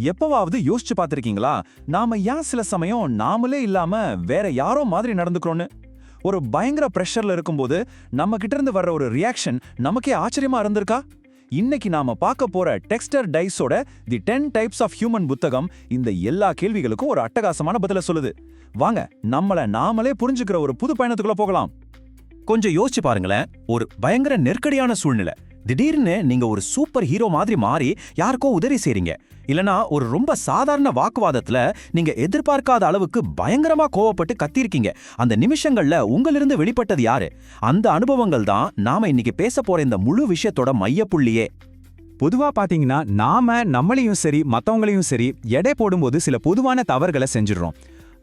எப்பவாவது யோசிச்சு பார்த்திருக்கீங்களா? நாம ஏன் சில சமயம் நாமளே இல்லாம வேற யாரோ மாதிரி நடந்துக்கிறோன்னு? ஒரு பயங்கர ப்ரெஷர்ல இருக்கும்போது நம்ம கிட்ட இருந்து வர்ற ஒரு ரியாக்ஷன் நமக்கே ஆச்சரியமா இருந்திருக்கா? இன்னைக்கு நாம பார்க்க போற Dexter டைஸோட the ten types of human புத்தகம் இந்த எல்லா கேள்விகளுக்கும் ஒரு அட்டகாசமான பதில சொல்லுது. வாங்க நம்மள நாமளே புரிஞ்சுக்கிற ஒரு புது பயணத்துக்குள்ள போகலாம். கொஞ்சம் யோசிச்சு பாருங்களேன் ஒரு பயங்கர நெருக்கடியான சூழ்நிலை. திடீர்னு நீங்க ஒரு சூப்பர் ஹீரோ மாதிரி மாறி யாருக்கோ உதவி செய்றீங்க. இல்லனா ஒரு ரொம்ப சாதாரண வாக்குவாதத்துல நீங்க எதிர்பார்க்காத அளவுக்கு பயங்கரமா கோவப்பட்டு கத்திருக்கீங்க அந்த நிமிஷங்கள்ல உங்களிருந்து வெளிப்பட்டது யாரு? அந்த அனுபவங்கள் தான் நாம இன்னைக்கு பேச போற இந்த முழு விஷயத்தோட மையப்புள்ளியே. பொதுவா பாத்தீங்கன்னா நாம நம்மளையும் சரி மத்தவங்களையும் சரி எடை போடும்போது சில பொதுவான தவறுகளை செஞ்சிடறோம்.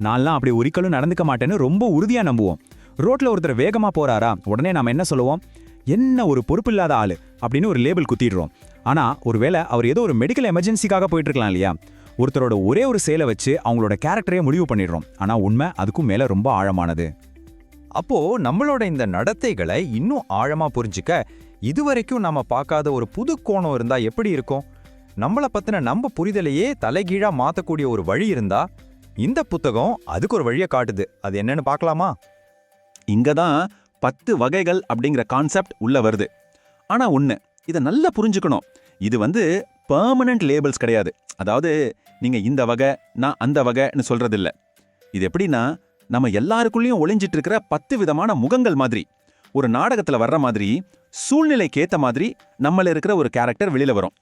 நான்லாம் அப்படி ஒரிக்கலும் நடந்துக்க மாட்டேன்னு ரொம்ப உறுதியா நம்புவோம். ரோட்ல ஒருத்தர் வேகமா போறாரா? உடனே நாம என்ன சொல்லுவோம்? என்ன ஒரு பொறுப்பில்லாத ஆளு அப்படின்னு ஒரு லேபிள் குத்திடுறோம். ஆனா ஒருவேளை அவர் ஏதோ ஒரு மெடிக்கல் எமர்ஜென்சிக்காக போயிட்டு இருக்கலாம் இல்லையா? ஒருத்தரோட ஒரே ஒரு செயலை வச்சு அவங்களோட கேரக்டரையே முடிவு பண்ணிடுறோம். ஆனா உண்மை அதுக்கும் மேல ரொம்ப ஆழமானது. அப்போ நம்மளோட இந்த நடத்தைகளை இன்னும் ஆழமா புரிஞ்சுக்க இதுவரைக்கும் நாம பார்க்காத ஒரு புது கோணம் இருந்தா எப்படி இருக்கும்? நம்மள பத்தின நம்ம புரிதலையே தலைகீழா மாத்தக்கூடிய ஒரு வழி இருந்தா இந்த புத்தகம் அதுக்கு ஒரு வழியை காட்டுது. அது என்னன்னு பார்க்கலாமா? இங்க தான் பத்து வகைகள் அப்படிங்கிற கான்செப்ட் உள்ள வருது. ஆனா ஒண்ணு இதை நல்லா புரிஞ்சுக்கணும். இது வந்து பர்மனண்ட் லேபிள்ஸ் கிடையாது. அதாவது நீங்க இந்த வகை நான் அந்த வகைன்னு சொல்றது இல்ல இது எப்படின்னா நம்ம எல்லாருக்குள்ளேயும் ஒளிஞ்சிட்டு இருக்கிற பத்து விதமான முகங்கள் மாதிரி. ஒரு நாடகத்துல வர்ற மாதிரி சூழ்நிலைக்கு ஏத்த மாதிரி நம்மள இருக்கிற ஒரு கேரக்டர் வெளியில வரும்.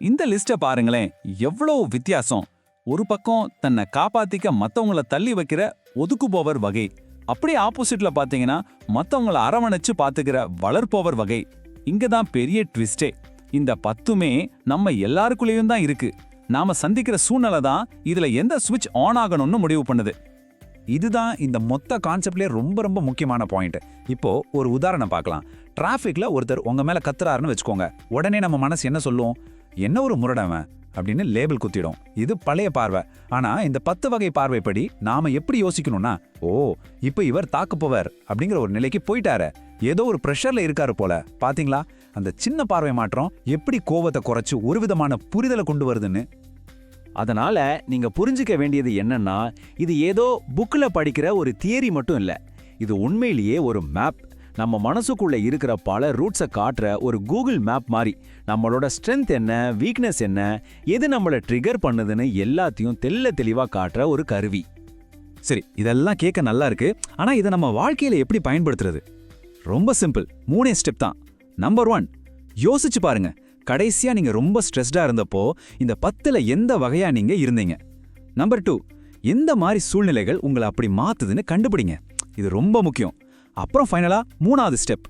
இந்த லிஸ்ட பாருங்களேன் எவ்வளோ வித்தியாசம். ஒரு பக்கம் தன்னை காப்பாத்திக்க மத்தவங்கள தள்ளி வைக்கிற ஒதுக்குபவர் வகை. அப்படியே ஆப்போசிட்ல பாத்தீங்கன்னா மத்தவங்கள அரவணைச்சு பாத்துக்கிற வளர்ப்பவர் வகை. இங்க தான் பெரிய ட்விஸ்டே இந்த பத்துமே நம்ம எல்லாருக்குள்ளேயும் தான் இருக்கு. நாம சந்திக்கிற சூழ்நிலை தான் இதுல எந்த சுவிட்ச் ஆன் ஆகணும்னு முடிவு பண்ணுது. இதுதான் இந்த மொத்த கான்செப்ட்லேயே ரொம்ப ரொம்ப முக்கியமான பாயிண்ட் இப்போ ஒரு உதாரணம் பார்க்கலாம் டிராஃபிக்ல ஒருத்தர் உங்க மேல கத்துறாருன்னு வச்சுக்கோங்க. உடனே நம்ம மனசு என்ன சொல்லுவோம் என்ன ஒரு முரடவன் அப்படின்னு லேபிள் குத்திடும். இது பழைய பார்வை. ஆனா இந்த பத்து வகை பார்வைப்படி நாம எப்படி யோசிக்கணும்னா ஓ இப்போ இவர் தாக்குப்பவர் அப்படிங்கிற ஒரு நிலைக்கு போயிட்டாரு. ஏதோ ஒரு ப்ரெஷர்ல இருக்காரு போல. பாத்தீங்களா? அந்த சின்ன பார்வை மாற்றம் எப்படி கோவத்தை குறைச்சு ஒரு விதமான புரிதலை கொண்டு வருதுன்னு. அதனால நீங்க புரிஞ்சுக்க வேண்டியது என்னன்னா இது ஏதோ புக்கில் படிக்கிற ஒரு தியரி மட்டும் இல்லை. இது உண்மையிலேயே ஒரு மேப் நம்ம மனசுக்குள்ள இருக்கிற பல ரூட்ஸை காட்டுற ஒரு கூகுள் மேப் மாதிரி. நம்மளோட ஸ்ட்ரென்த் என்ன வீக்னஸ் என்ன எது நம்மளை ட்ரிகர் பண்ணுதுன்னு எல்லாத்தையும் தெள்ள தெளிவாக காட்டுற ஒரு கருவி. சரி இதெல்லாம் கேட்க நல்லா இருக்கு. ஆனா இதை நம்ம வாழ்க்கையில எப்படி பயன்படுத்துறது? ரொம்ப சிம்பிள் மூணே ஸ்டெப் தான். நம்பர் ஒன் யோசிச்சு பாருங்க. கடைசியா நீங்க ரொம்ப ஸ்ட்ரெஸ்டா இருந்தப்போ இந்த பத்துல எந்த வகையா நீங்க இருந்தீங்க? நம்பர் டூ எந்த மாதிரி சூழ்நிலைகள் உங்களை அப்படி மாத்துதுன்னு கண்டுபிடிங்க. இது ரொம்ப முக்கியம். அப்புறம் ஃபைனலா மூணாவது ஸ்டெப்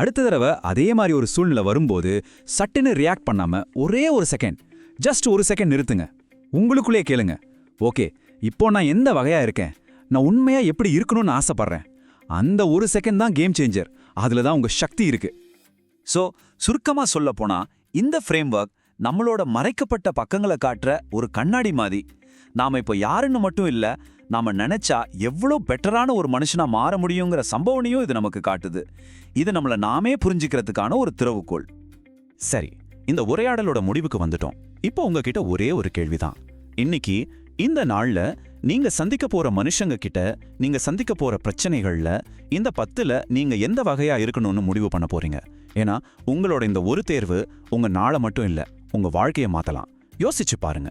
அடுத்த தடவை அதே மாதிரி ஒரு சூழ்நிலை வரும்போது சட்டுன்னு ரியாக்ட் பண்ணாம ஒரே ஒரு செகண்ட் ஜஸ்ட் ஒரு செகண்ட் நிறுத்துங்க. உங்களுக்குள்ளே கேளுங்க. ஓகே இப்போ நான் எந்த வகையா இருக்கேன்? நான் உண்மையா எப்படி இருக்கணும்னு ஆசைப்பட்றேன்? அந்த ஒரு செகண்ட் தான் கேம் சேஞ்சர் அதில் தான் உங்க சக்தி இருக்கு. ஸோ சுருக்கமா சொல்ல போனால் இந்த ஃப்ரேம்வொர்க் நம்மளோட மறைக்கப்பட்ட பக்கங்களை காட்டுற ஒரு கண்ணாடி மாதிரி. நாம இப்போ யாருன்னு மட்டும் இல்லை நாம நினைச்சா எவ்வளோ பெட்டரான ஒரு மனுஷனா மாற முடியுங்கிற சம்பவனையும் இது நமக்கு காட்டுது. இது நம்மள நாமே புரிஞ்சுக்கிறதுக்கான ஒரு திறவுகோள். சரி இந்த உரையாடலோட முடிவுக்கு வந்துட்டோம். இப்போ உங்ககிட்ட ஒரே ஒரு கேள்விதான். இன்னைக்கு இந்த நாள்ல நீங்க சந்திக்க போற மனுஷங்க கிட்ட நீங்க சந்திக்க போற பிரச்சனைகள்ல இந்த பத்துல நீங்க எந்த வகையா இருக்கணும்னு முடிவு பண்ண போறீங்க? ஏன்னா உங்களோட இந்த ஒரு தேர்வு உங்க நாளை மட்டும் இல்ல உங்க வாழ்க்கையை மாத்தலாம். யோசிச்சு பாருங்க.